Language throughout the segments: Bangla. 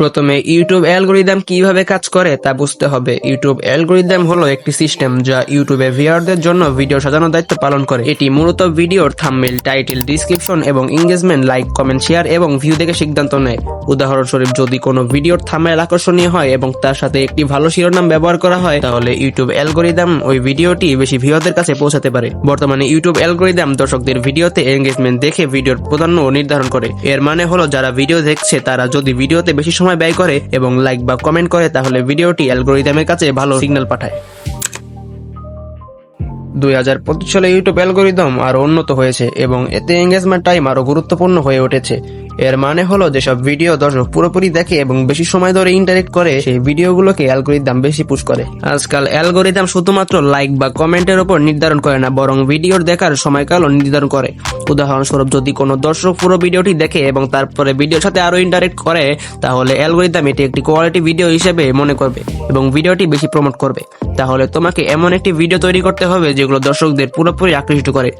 প্রথমে ইউটিউব অ্যালগোরিদম কীভাবে কাজ করে তা বুঝতে হবে। ইউটিউব অ্যালগোরিদম হলো একটি সিস্টেম যা ইউটিউবে ভিউয়ারদের জন্য ভিডিও সাজানোর দায়িত্ব পালন করে। এটি মূলত ভিডিওর থাম্বনেল টাইটেল ডিসক্রিপশন এবং এঙ্গেজমেন্ট লাইক কমেন্ট শেয়ার এবং ভিউ দেখে সিদ্ধান্ত নেয়। উদাহরণস্বরূপ, যদি কোনো ভিডিওর থাম্বনেল আকর্ষণীয় হয় এবং তার সাথে একটি ভালো শিরোনাম ব্যবহার করা হয়, তাহলে ইউটিউব অ্যালগোরিদম ওই ভিডিওটি বেশি ভিউয়ারদের কাছে পৌঁছাতে পারে। বর্তমানে ইউটিউব অ্যালগোরিদম দর্শকদের ভিডিওতে এঙ্গেজমেন্ট দেখে ভিডিওর প্রাধান্য নির্ধারণ করে। এর মানে হলো, যারা ভিডিও দেখছে, তারা যদি ভিডিওতে বেশি সময় ব্যয় করে এবং লাইক বা কমেন্ট করে, তাহলে ভিডিওটি অ্যালগোরিদমের কাছে ভালো সিগন্যাল পাঠায়। দুই হাজার পঁচিশ সালে ইউটিউব অ্যালগোরিদম আরও উন্নত হয়েছে এবং এতে এঙ্গেজমেন্ট টাইম আরও গুরুত্বপূর্ণ হয়ে উঠেছে। এর মানে হলো যেসব ভিডিও দর্শক পুরোপুরি দেখে এবং বেশি সময় ধরে ইন্টারেক্ট করে, সেই ভিডিওগুলোকে অ্যালগোরিদম বেশি পুশ করে। আজকাল অ্যালগোরিদম শুধুমাত্র লাইক বা কমেন্টের উপর নির্ধারণ করে না, বরং ভিডিওর দেখার সময়কালও নির্ধারণ করে। উদাহরণস্বরূপ, যদি কোনো দর্শক পুরো ভিডিওটি দেখে এবং তারপরে ভিডিওর সাথে আরও ইন্টারেক্ট করে, তাহলে অ্যালগোরিদম এটি একটি কোয়ালিটি ভিডিও হিসেবে মনে করবে এবং ভিডিওটি বেশি প্রমোট করবে। তাহলে তোমাকে এমন একটি ভিডিও তৈরি করতে হবে যেগুলো দর্শকদের পুরোপুরি আকৃষ্ট করে।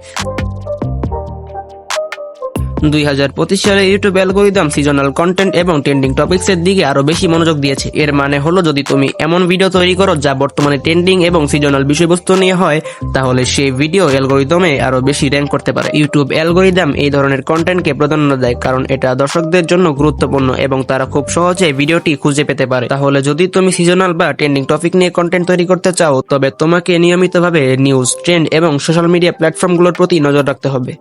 দুই হাজার পঁচিশ সালে ইউটিউব অ্যালগোরিদম সিজনাল কন্টেন্ট এবং ট্রেন্ডিং টপিক্স এর দিকে আরও বেশি মনোযোগ দিয়েছে। এর মানে হলো, যদি তুমি এমন ভিডিও তৈরি করো যা বর্তমানে ট্রেন্ডিং এবং সিজনাল বিষয়বস্তু নিয়ে হয়, তাহলে সেই ভিডিও অ্যালগোরিদমে আরও বেশি র্যাঙ্ক করতে পারে। ইউটিউব অ্যালগোরিদম এই ধরনের কন্টেন্টকে প্রাধান্য দেয়, কারণ এটা দর্শকদের জন্য গুরুত্বপূর্ণ এবং তারা খুব সহজে ভিডিওটি খুঁজে পেতে পারে। তাহলে যদি তুমি সিজনাল বা ট্রেন্ডিং টপিক নিয়ে কন্টেন্ট তৈরি করতে চাও, তবে তোমাকে নিয়মিতভাবে নিউজ ট্রেন্ড এবং সোশ্যাল মিডিয়া প্ল্যাটফর্মগুলোর প্রতি নজর রাখতে হবে।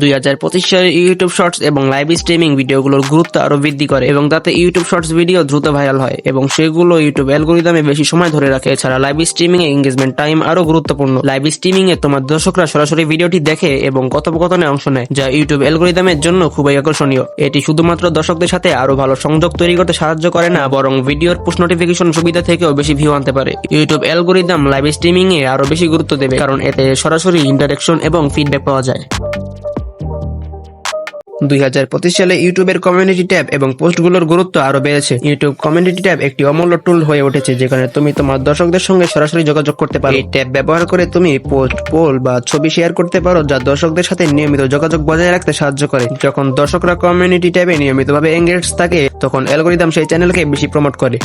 দুই হাজার পঁচিশ সালে ইউটিউব শর্টস এবং লাইভ স্ট্রিমিং ভিডিওগুলোর গুরুত্ব আরও বৃদ্ধি করে এবং তাতে ইউটিউব শর্টস ভিডিও দ্রুত ভাইরাল হয় এবং সেগুলো ইউটিউব অ্যালগোরিদমে বেশি সময় ধরে রাখে। এছাড়া লাইভ স্ট্রিমিং এ এঙ্গেজমেন্ট টাইম আরও গুরুত্বপূর্ণ। লাইভ স্ট্রিমিং এ তোমার দর্শকরা সরাসরি ভিডিওটি দেখে এবং কথোপকথনে অংশ নেয়, যা ইউটিউব অ্যালগোরিদমের জন্য খুবই আকর্ষণীয়। এটি শুধুমাত্র দর্শকদের সাথে আরও ভালো সংযোগ তৈরি করতে সাহায্য করে না, বরং ভিডিওর পুশ নোটিফিকেশন সুবিধা থেকেও বেশি ভিউ আনতে পারে। ইউটিউব অ্যালগোরিদম লাইভ স্ট্রিমিং এ আরও বেশি গুরুত্ব দেবে, কারণ এতে সরাসরি ইন্টারেকশন এবং ফিডব্যাক পাওয়া যায়। দুই হাজার পঁচিশ সালে ইউটিউবের কমিউনিটি ট্যাব এবং পোস্টগুলোর গুরুত্ব আরও বেড়েছে। ইউটিউব কমিউনিটি ট্যাব একটি অমূল্য টুল হয়ে উঠেছে যেখানে তুমি তোমার দর্শকদের সঙ্গে সরাসরি যোগাযোগ করতে পারো। এই ট্যাব ব্যবহার করে তুমি পোস্ট, পোল বা ছবি শেয়ার করতে পারো যা দর্শকদের সাথে নিয়মিত যোগাযোগ বজায় রাখতে সাহায্য করে। যখন দর্শকরা কমিউনিটি ট্যাবে নিয়মিতভাবে এঙ্গেজ থাকে, তখন অ্যালগোরিদম সেই চ্যানেলকে বেশি প্রমোট করে।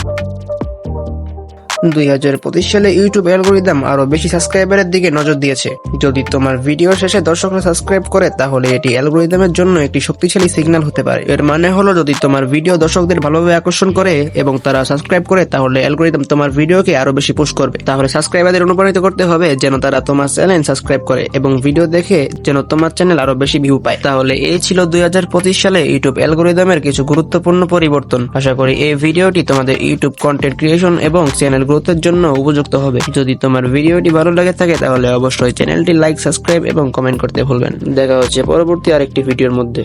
দুই হাজার পঁচিশ সালে ইউটিউব অ্যালগোরিদম আরও বেশি সাবস্ক্রাইবারের দিকে নজর দিয়েছে। যদি তোমার ভিডিও শেষে দর্শকরা সাবস্ক্রাইব করে, তাহলে এটি অ্যালগোরিদমের জন্য একটি শক্তিশালী সিগন্যাল হতে পারে। এর মানে হলো, যদি তোমার ভিডিও দর্শকদের ভালোভাবে আকর্ষণ করে এবং তারা সাবস্ক্রাইব করে, তাহলে অ্যালগোরিদম তোমার ভিডিওকে আরও বেশি পুশ করবে। তাহলে সাবস্ক্রাইবারদের অনুপ্রাণিত করতে হবে যেন তারা তোমার চ্যানেল সাবস্ক্রাইব করে এবং ভিডিও দেখে যেন তোমার চ্যানেল আরও বেশি ভিউ পায়। তাহলে এই ছিল দুই সালে ইউটিউব অ্যালগোরিদমের কিছু গুরুত্বপূর্ণ পরিবর্তন। আশা করি এই ভিডিওটি তোমাদের ইউটিউব কন্টেন্ট ক্রিয়েশন এবং চ্যানেল গ্রোথের জন্য উপযুক্ত হবে। যদি তোমার ভিডিওটি ভালো লাগে থাকে, তাহলে অবশ্যই চ্যানেলটি লাইক, সাবস্ক্রাইব এবং কমেন্ট করতে ভুলবেন দেখা হচ্ছে পরবর্তী আরেকটি ভিডিওর মধ্যে।